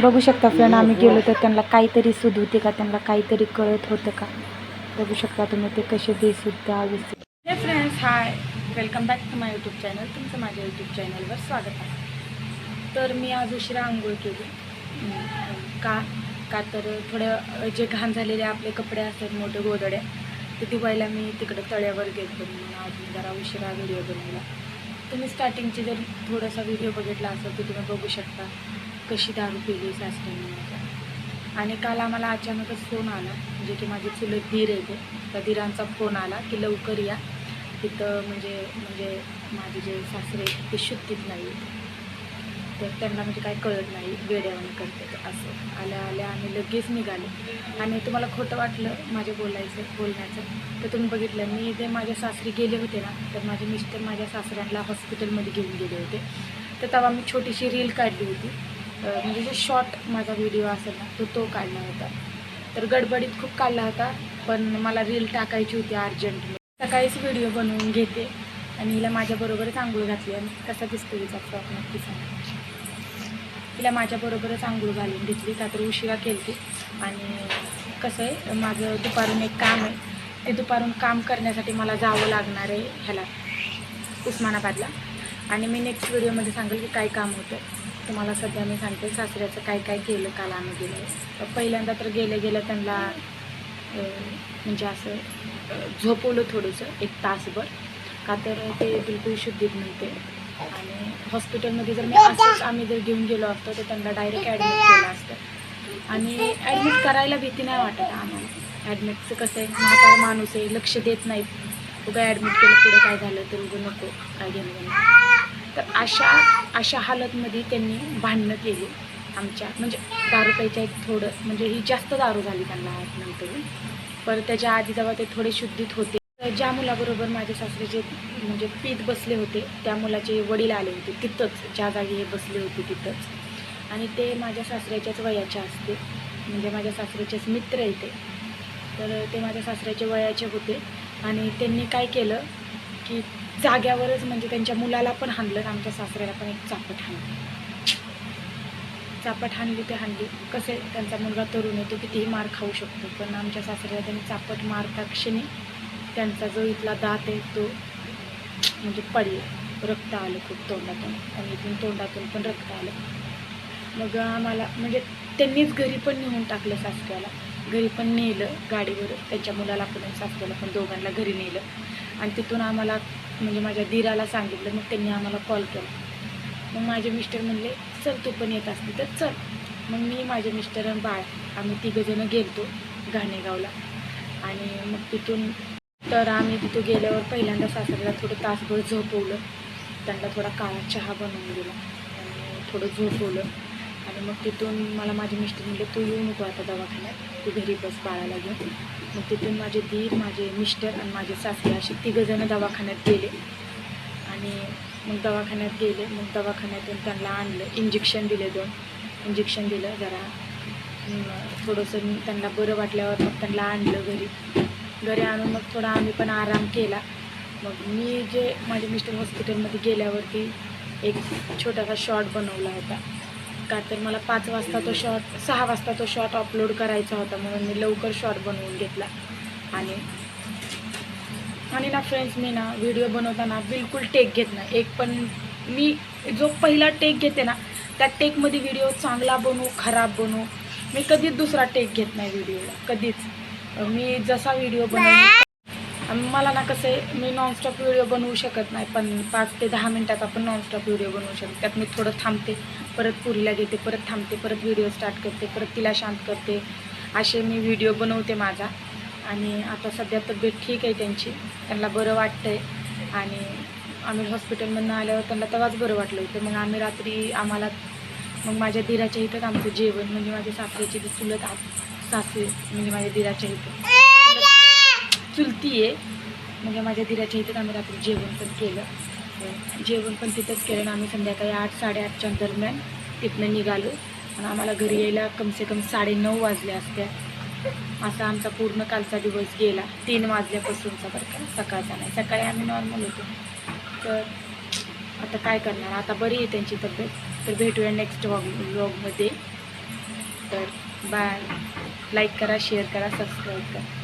बघू शकता फ्रेंड आम्ही गेलो तर त्यांना काहीतरी सूद होते का? त्यांना काहीतरी कळत होतं का? बघू शकता तुम्ही ते कसे बेसूद सुद्धा हे friends hi welcome back to my YouTube channel तुमचं माझ्या यूट्यूब चॅनलवर स्वागत आहे. तर मी आज उशिरा आंघोळ केली. का? का तर थोडं जे घाण झालेले आपले कपडे असतात मोठे गोदड्या ते धुवायला मी तिकडं तळ्यावर गेलो म्हणून आज मी जरा उशिरा व्हिडिओ बनवला. तुम्ही स्टार्टिंगचे जर थोडासा व्हिडिओ बघितला असेल तर तुम्ही बघू शकता. कशी दारू पिली सासऱ्याने माझ्या आणि काल आम्हाला अचानकच फोन आला म्हणजे की माझी चुलत धीर येते त्या धीरांचा फोन आला की लवकर या. तिथं म्हणजे म्हणजे माझे जे सासरे आहेत ते शुद्धीत नाही तर त्यांना म्हणजे काय कळत नाही वेड्यावाने करते असं. आल्या आल्या आम्ही लगेच निघाले. आणि तुम्हाला खोटं वाटलं माझ्या बोलायचं बोलण्याचं? तर तुम्ही बघितलं मी जे माझ्या सासरी गेले होते ना तर माझे मिस्टर माझ्या सासऱ्यांना हॉस्पिटलमध्ये घेऊन गेले होते. तर तेव्हा मी छोटीशी रील काढली होती. म्हणजे जो शॉर्ट माझा व्हिडिओ असेल ना तो तो काढला होता. तर गडबडीत खूप काढला होता पण मला रील टाकायची होती अर्जंट सकाळीच व्हिडिओ बनवून घेते आणि हिला माझ्याबरोबरच आंघोळ घातली आणि कसा दिसतो हिचा फ्रॉक नक्की सांग. तिला माझ्याबरोबरच आंघोळ घालून घेतली का तर उशिरा केली आणि कसं आहे माझं दुपारून एक काम आहे. ते दुपारून काम करण्यासाठी मला जावं लागणार आहे ह्याला उस्मानाबादला. आणि मी नेक्स्ट व्हिडिओमध्ये सांगेल की काय काम होतं. तुम्हाला सध्या मी सांगते सासऱ्याचं काय काय केलं काल आम्ही गेलो. तर पहिल्यांदा तर गेले गेलं त्यांना म्हणजे असं झोपवलं थोडंसं एक तासभर. का तर ते बिलकुल शुद्धीत नव्हते. आणि हॉस्पिटलमध्ये जर मी असंच आम्ही जर घेऊन गेलो असतो तर त्यांना डायरेक्ट ॲडमिट केलं असतं. आणि ॲडमिट करायला भीती नाही वाटत आम्हाला. ॲडमिटचं कसं आहे म्हातारा माणूस आहे लक्ष देत नाहीत. उगा ॲडमिट केलं पुढे काय झालं तर उगं नको काय घेणं तर अशा अशा हालतमध्ये त्यांनी भांडणं केली. आमच्या म्हणजे दारू प्यायच्या एक थोडं म्हणजे ही जास्त दारू झाली त्यांना नंतर. पर त्याच्या आधी जेव्हा ते थोडे शुद्धीत होते. तर ज्या मुलाबरोबर माझे सासरे जे म्हणजे पीत बसले होते त्या मुलाचे वडील आले होते तिथंच ज्या जागी हे बसले होते तिथंच. आणि ते माझ्या सासऱ्याच्याच वयाचे असते. म्हणजे माझ्या सासऱ्याचेच मित्र येते तर ते माझ्या सासऱ्याच्या वयाचे होते. आणि त्यांनी काय केलं की जाग्यावरच म्हणजे त्यांच्या मुलाला पण हाणलं आमच्या सासऱ्याला पण एक चापट हाणलं. चापट हाणली ते हाणली. कसे त्यांचा मुलगा तरुण आहे तो कितीही मार खाऊ शकतो पण आमच्या सासऱ्याला त्यांनी चापट मारता क्षणी त्यांचा जो इथला दात आहे तो म्हणजे पडला. रक्त आलं खूप तोंडातून आणि इथून तोंडातून पण रक्त आलं. मग आम्हाला म्हणजे त्यांनीच घरी पण नेऊन टाकलं सासऱ्याला. घरी पण नेलं गाडीवर. त्यांच्या मुलाला पण सासऱ्याला पण दोघांना घरी नेलं. आणि तिथून आम्हाला म्हणजे माझ्या दिराला सांगितलं मग त्यांनी आम्हाला कॉल केला. मग माझे मिस्टर म्हणले चल तू पण येत असते तर चल. मग मी माझे मिस्टर आणि बाळ आम्ही तिघंजणं गेलतो घाणेगावला. आणि मग तिथून तर आम्ही तिथं गेल्यावर पहिल्यांदा सासऱ्याला थोडं तासभर झोपवलं. त्यांना थोडा काळा चहा बनवून दिला. आणि थोडं झोपवलं. आणि मग तिथून मला माझे मिस्टर म्हणले तू येऊ नको आता दवाखान्यात. तू घरी बस बाळाला घेऊन. मग तिथून माझे दीर माझे मिस्टर आणि माझे सासरे असे तिघंजणं दवाखान्यात गेले. आणि मग दवाखान्यात गेले. मग दवाखान्यातून त्यांना आणलं इंजेक्शन दिले दोन. इंजेक्शन दिलं जरा थोडंसं त्यांना बरं वाटल्यावर मग त्यांना आणलं घरी. घरी आणून मग थोडा आम्ही पण आराम केला. मग मी जे माझे मिस्टर हॉस्पिटलमध्ये गेल्यावरती एक छोटासा शॉर्ट बनवला होता. का तर मला पाच वाजता तो शॉर्ट सहा वाजता तो शॉर्ट अपलोड करायचा होता. म्हणून मी लवकर शॉर्ट बनवून घेतला. आणि आणि ना फ्रेंड्स मी ना व्हिडिओ बनवताना बिलकुल टेक घेत नाही. एक पण मी जो पहिला टेक घेते ना त्या टेकमध्ये व्हिडिओ चांगला बनू खराब बनू मी कधीच दुसरा टेक घेत नाही व्हिडिओला कधीच. मी जसा व्हिडिओ बनवू मला ना कसं आहे मी नॉनस्टॉप व्हिडिओ बनवू शकत नाही पण पाच ते दहा मिनटात आपण नॉनस्टॉप व्हिडिओ बनवू शकतो. त्यात मी थोडं थांबते परत पुरीला घेते परत थांबते परत व्हिडिओ स्टार्ट करते परत तिला शांत करते. असे मी व्हिडिओ बनवते माझा. आणि आता सध्या तब्येत ठीक आहे त्यांची. त्यांना बरं वाटतं आहे आणि आम्ही हॉस्पिटलमधनं आल्यावर त्यांना तेव्हाच बरं वाटलं होतं. मग आम्ही रात्री आम्हाला मग माझ्या दिराच्या इथंच आमचं जेवण म्हणजे माझ्या सासऱ्याची ती चुलत आत सासू म्हणजे माझ्या दिराच्या इथं. चुलती आहे म्हणजे माझ्या दिराच्या इथंच आम्ही रात्री जेवण पण केलं. जेवण पण तिथंच केलं आणि आम्ही संध्याकाळी आठ साडेआठच्या दरम्यान तिथनं निघालो. आणि आम्हाला घरी यायला कमसे कम साडेनऊ वाजले असत्या असा आमचा पूर्ण कालचा दिवस गेला. तीन वाजल्यापासूनचा बरं का सकाळचा नाही. सकाळी आम्ही नॉर्मल होतो. तर आता काय करणार? आता बरी आहे त्यांची तब्येत. तर भेटूया नेक्स्ट व्लॉग व्लॉगमध्ये तर बाय लाईक करा शेअर करा सबस्क्राईब करा.